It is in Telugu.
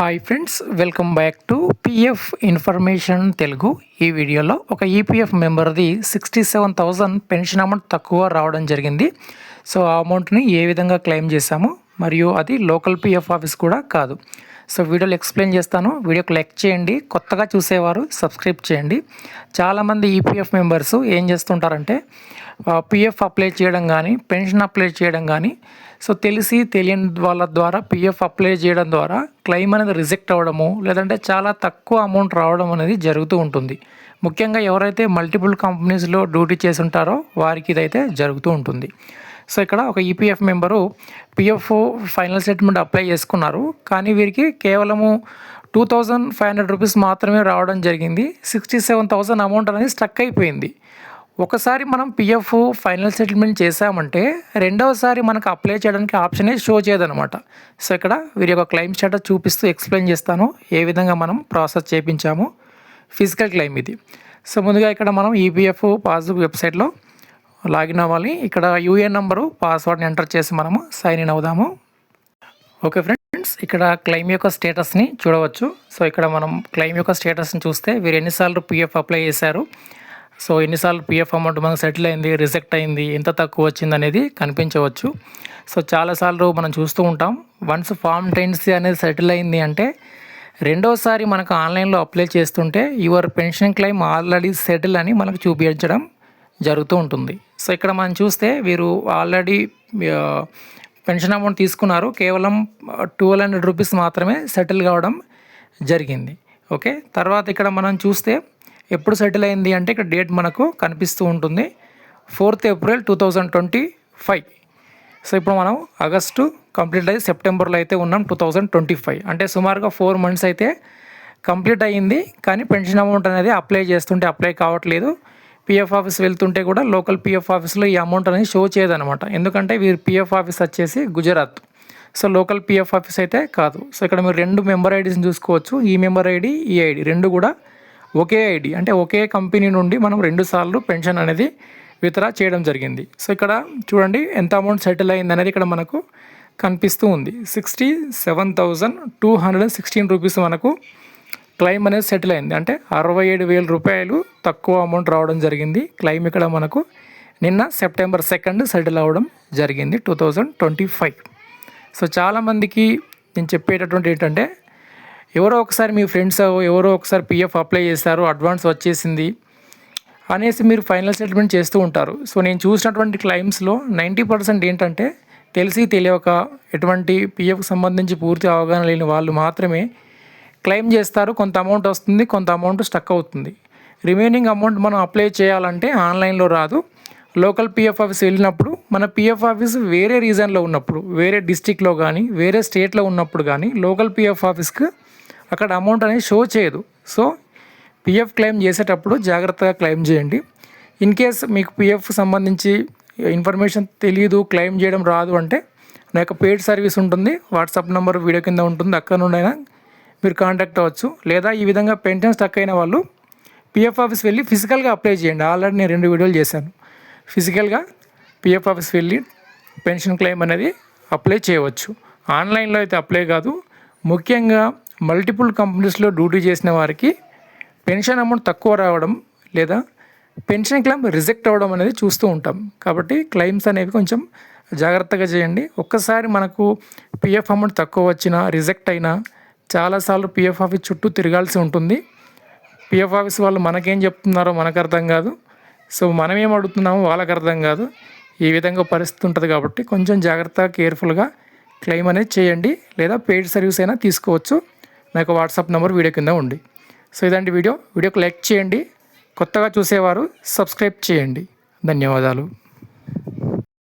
Hi friends welcome back to PF information Telugu. ఈ వీడియోలో ఒక EPF మెంబర్ది sixty seven thousand pension amount తక్కువ రావడం జరిగింది. సో ఆ అమౌంట్ని ఏ విధంగా క్లెయిమ్ చేశాము? మరియు అది లోకల్ పిఎఫ్ ఆఫీస్ కూడా కాదు. సో వీడియోలో ఎక్స్ప్లెయిన్ చేస్తాను. వీడియోకి లైక్ చేయండి. కొత్తగా చూసేవారు సబ్స్క్రైబ్ చేయండి. చాలామంది ఈపీఎఫ్ మెంబర్స్ ఏం చేస్తుంటారంటే పిఎఫ్ అప్లై చేయడం కానీ పెన్షన్ అప్లై చేయడం కానీ సో తెలిసి తెలియని వాళ్ళ ద్వారా పిఎఫ్ అప్లై చేయడం ద్వారా క్లెయిమ్ అనేది రిజెక్ట్ అవ్వడము లేదంటే చాలా తక్కువ అమౌంట్ రావడం అనేది జరుగుతూ ఉంటుంది. ముఖ్యంగా ఎవరైతే మల్టిపుల్ కంపెనీస్లో డ్యూటీ చేసి ఉంటారో వారికి ఇదైతే జరుగుతూ ఉంటుంది. సో ఇక్కడ ఒక EPF member PF final statement apply చేసుకున్నారు. కానీ వీరికి కేవలము two thousand five hundred rupees మాత్రమే రావడం జరిగింది. సిక్స్టీ సెవెన్ థౌసండ్ అమౌంట్ అనేది స్టక్ అయిపోయింది. ఒకసారి మనం పిఎఫ్ ఫైనల్ సెటిల్మెంట్ చేసామంటే రెండవసారి మనకు అప్లై చేయడానికి ఆప్షనే షో చేయదనమాట సో ఇక్కడ వీరి యొక్క క్లెయిమ్ స్టేటస్ చూపిస్తూ ఎక్స్ప్లెయిన్ చేస్తాను. ఏ విధంగా మనం ప్రాసెస్ చేయించాము ఫిజికల్ క్లెయిమ్ ఇది. సో ముందుగా ఇక్కడ మనం ఈపీఎఫ్ పాస్బుక్ వెబ్సైట్లో లాగిన్ అవ్వాలి. ఇక్కడ యూఏఎన్ నెంబరు పాస్వర్డ్ని ఎంటర్ చేసి మనము సైన్ ఇన్ అవుదాము. ఓకే ఫ్రెండ్స్ ఇక్కడ క్లెయిమ్ యొక్క స్టేటస్ని చూడవచ్చు. సో ఇక్కడ మనం క్లెయిమ్ యొక్క స్టేటస్ని చూస్తే వీరు ఎన్నిసార్లు పిఎఫ్ అప్లై చేశారు. సో ఎన్నిసార్లు పిఎఫ్ అమౌంట్ మనకు సెటిల్ అయింది రిజెక్ట్ అయింది ఎంత తక్కువ వచ్చింది అనేది కనిపించవచ్చు. సో చాలాసార్లు మనం చూస్తూ ఉంటాం. వన్స్ ఫామ్ టెన్సీ అనేది సెటిల్ అయింది అంటే రెండోసారి మనకు ఆన్లైన్లో అప్లై చేస్తుంటే your pension claim already settle అని మనకు చూపించడం జరుగుతూ ఉంటుంది. సో ఇక్కడ మనం చూస్తే వీరు ఆల్రెడీ పెన్షన్ అమౌంట్ తీసుకున్నారు. కేవలం ట్వెల్వ్ హండ్రెడ్ రూపీస్ మాత్రమే సెటిల్ కావడం జరిగింది. ఓకే? తర్వాత ఇక్కడ మనం చూస్తే ఎప్పుడు సెటిల్ అయింది అంటే ఇక్కడ డేట్ మనకు కనిపిస్తూ ఉంటుంది. Fourth April two thousand twenty five. So ఇప్పుడు మనం ఆగస్టు కంప్లీట్ అయ్యి సెప్టెంబర్లో అయితే ఉన్నాం టూ థౌజండ్ ట్వంటీ ఫైవ్. అంటే సుమారుగా ఫోర్ మంత్స్ అయితే కంప్లీట్ అయ్యింది. కానీ పెన్షన్ అమౌంట్ అనేది అప్లై చేస్తుంటే అప్లై కావట్లేదు. పిఎఫ్ ఆఫీస్ వెళ్తుంటే కూడా లోకల్ పిఎఫ్ ఆఫీస్లో ఈ అమౌంట్ అనేది షో చేయదనమాట ఎందుకంటే వీరి పిఎఫ్ ఆఫీస్ వచ్చేసి Gujarat so local PF office అయితే కాదు. సో ఇక్కడ మీరు రెండు మెంబర్ ఐడీస్ని చూసుకోవచ్చు. ఈ మెంబర్ ఐడి ఈ ఐడి రెండు కూడా ఒకే ఐడి అంటే ఒకే కంపెనీ నుండి మనం రెండు సార్లు పెన్షన్ అనేది విత్డ్రా చేయడం జరిగింది. సో ఇక్కడ చూడండి ఎంత అమౌంట్ సెటిల్ అయింది అనేది ఇక్కడ మనకు కనిపిస్తూ ఉంది. Sixty seven thousand two hundred and sixteen rupees మనకు క్లెయిమ్ అనేది సెటిల్ అయింది. అంటే అరవై ఏడు వేల రూపాయలు తక్కువ అమౌంట్ రావడం జరిగింది. క్లెయిమ్ ఇక్కడ మనకు నిన్న సెప్టెంబర్ సెకండ్ సెటిల్ అవ్వడం జరిగింది two thousand twenty five. So చాలామందికి నేను చెప్పేటటువంటి ఏంటంటే ఎవరో ఒకసారి మీ ఫ్రెండ్స్ ఎవరో ఒకసారి పిఎఫ్ అప్లై చేశారు అడ్వాన్స్ వచ్చేసింది అనేసి మీరు ఫైనల్ సెటిల్మెంట్ చేస్తూ ఉంటారు. సో నేను చూసినటువంటి క్లైమ్స్లో నైంటీ పర్సెంట్ ఏంటంటే తెలిసి తెలియక ఎటువంటి పిఎఫ్ సంబంధించి పూర్తి అవగాహన లేని వాళ్ళు మాత్రమే క్లెయిమ్ చేస్తారు కొంత అమౌంట్ వస్తుంది కొంత అమౌంట్ స్టక్ అవుతుంది. రిమైనింగ్ అమౌంట్ మనం అప్లై చేయాలంటే ఆన్లైన్లో రాదు. లోకల్ పిఎఫ్ ఆఫీస్ వెళ్ళినప్పుడు మన పిఎఫ్ ఆఫీస్ వేరే రీజన్లో ఉన్నప్పుడు వేరే డిస్టిక్లో కానీ వేరే స్టేట్లో ఉన్నప్పుడు కానీ లోకల్ పిఎఫ్ ఆఫీస్కి అక్కడ అమౌంట్ అనేది షో చేయదు. సో పిఎఫ్ క్లెయిమ్ చేసేటప్పుడు జాగ్రత్తగా క్లెయిమ్ చేయండి. ఇన్ కేస్ మీకు పిఎఫ్ సంబంధించి ఇన్ఫర్మేషన్ తెలియదు క్లెయిమ్ చేయడం రాదు అంటే నా యొక్క పెయిడ్ సర్వీస్ ఉంటుంది వాట్సాప్ నెంబర్ వీడియో కింద ఉంటుంది అక్కడ నుండి అయినా మీరు కాంటాక్ట్ అవ్వచ్చు. లేదా ఈ విధంగా పెన్షన్ స్టక్ అయిన వాళ్ళు పిఎఫ్ ఆఫీస్ వెళ్ళి ఫిజికల్గా అప్లై చేయండి. ఆల్రెడీ నేను రెండు వీడియోలు చేశాను. ఫిజికల్గా పిఎఫ్ ఆఫీస్ వెళ్ళి పెన్షన్ క్లెయిమ్ అనేది అప్లై చేయవచ్చు. ఆన్లైన్లో అయితే అప్లై కాదు. ముఖ్యంగా మల్టిపుల్ కంపెనీస్లో డ్యూటీ చేసిన వారికి పెన్షన్ అమౌంట్ తక్కువ రావడం లేదా పెన్షన్ క్లెయిమ్ రిజెక్ట్ అవ్వడం అనేది చూస్తూ ఉంటాం. కాబట్టి క్లెయిమ్స్ అనేవి కొంచెం జాగ్రత్తగా చేయండి. ఒక్కసారి మనకు పిఎఫ్ అమౌంట్ తక్కువ వచ్చినా రిజెక్ట్ అయినా చాలాసార్లు పిఎఫ్ ఆఫీస్ చుట్టూ తిరగాల్సి ఉంటుంది. పిఎఫ్ ఆఫీస్ వాళ్ళు మనకేం చెప్తున్నారో మనకు అర్థం కాదు. సో మనం ఏం అడుగుతున్నామో వాళ్ళకి అర్థం కాదు. ఈ విధంగా పరిస్థితి ఉంటుంది కాబట్టి కొంచెం జాగ్రత్తగా కేర్ఫుల్గా క్లెయిమ్ అనేది చేయండి. లేదా పెయిడ్ సర్వీస్ అయినా తీసుకోవచ్చు. నాకు వాట్సాప్ నెంబర్ వీడియో కింద ఉంది. సో ఇదండి వీడియో. వీడియోకి లైక్ చేయండి. కొత్తగా చూసేవారు సబ్స్క్రైబ్ చేయండి. ధన్యవాదాలు.